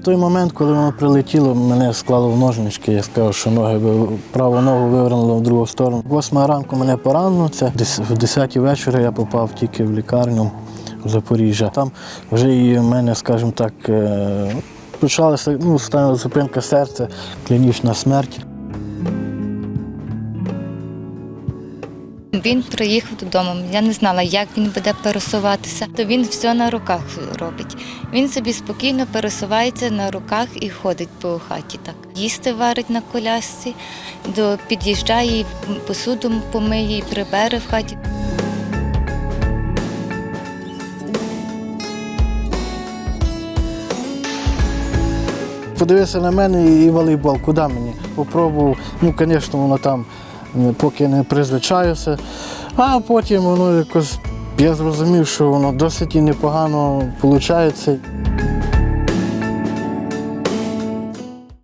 В той момент, коли воно прилетіло, мене склало в ножнички. Я сказав, що ноги праву ногу вивернуло в другу сторону. Восьма ранку мене поранило. Це в 10 вечора я попав тільки в лікарню в Запоріжжя. Там вже і в мене, скажімо так, е, почалася ну, зупинка серця, клінічна смерть. Він приїхав додому. Я не знала, як він буде пересуватися. То він все на руках робить. Він собі спокійно пересувається на руках і ходить по хаті. Так їсти варить на колясці, до під'їжджає, посуду помиє, і прибере в хаті. Подивився на мене і волейбол, куди мені? Попробував. Ну, звісно, воно там поки не призвичаюся. А потім воно якось я зрозумів, що воно досить і непогано виходить.